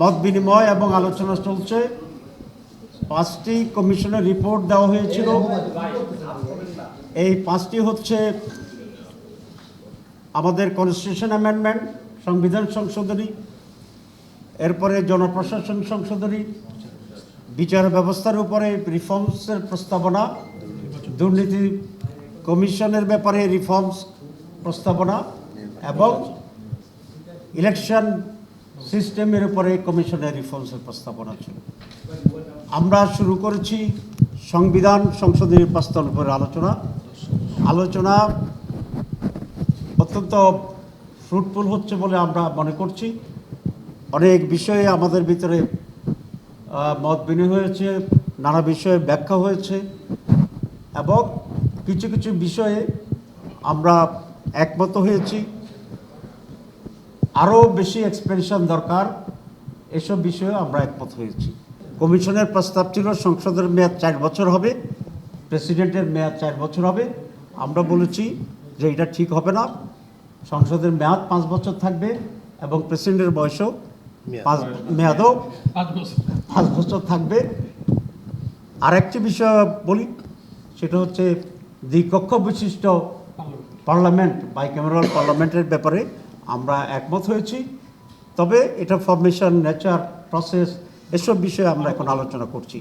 মত বিনিময় এবং আলোচনা চলছে। পাঁচটি কমিশনের রিপোর্ট দেওয়া হয়েছিল। এই পাঁচটি হচ্ছে আমাদের কনস্টিটিউশন অ্যামেন্ডমেন্ট সংবিধান সংশোধনী, এরপরে জনপ্রশাসন সংশোধনী, বিচার ব্যবস্থার উপরে রিফর্মসের প্রস্তাবনা, দুর্নীতি কমিশনের ব্যাপারে রিফর্মস প্রস্তাবনা এবং ইলেকশন সিস্টেমের উপরে কমিশনের রিফর্মসের প্রস্তাবনা ছিল। আমরা শুরু করেছি সংবিধান সংশোধনী প্রস্তাবের উপরে আলোচনা। আলোচনা অত্যন্ত ফ্রুটফুল হচ্ছে বলে আমরা মনে করছি। অনেক বিষয়ে আমাদের ভিতরে মত বিনিময় হয়েছে, নানা বিষয়ে ব্যাখ্যা হয়েছে এবং কিছু কিছু বিষয়ে আমরা একমত হয়েছি। আরও বেশি এক্সপেনশন দরকার। এসব বিষয়ে আমরা একমত হয়েছি। কমিশনের প্রস্তাব ছিল সংসদের মেয়াদ চার বছর হবে প্রেসিডেন্টের মেয়াদ চার বছর হবে। আমরা বলেছি যে এটা ঠিক হবে না। সংসদের মেয়াদ পাঁচ বছর থাকবে এবং প্রেসিডেন্টের বয়সও পাঁচ মেয়াদও পাঁচ বছর। থাকবে। আরেকটি বিষয় বলি সেটা হচ্ছে দ্বিকক্ষ বিশিষ্ট পার্লামেন্ট। বাইক্যামেরাল পার্লামেন্টের ব্যাপারে। আমরা একমত হয়েছি। তবে এটা ফরমেশন নেচার প্রসেস এসব বিষয়ে আমরা এখন আলোচনা করছি।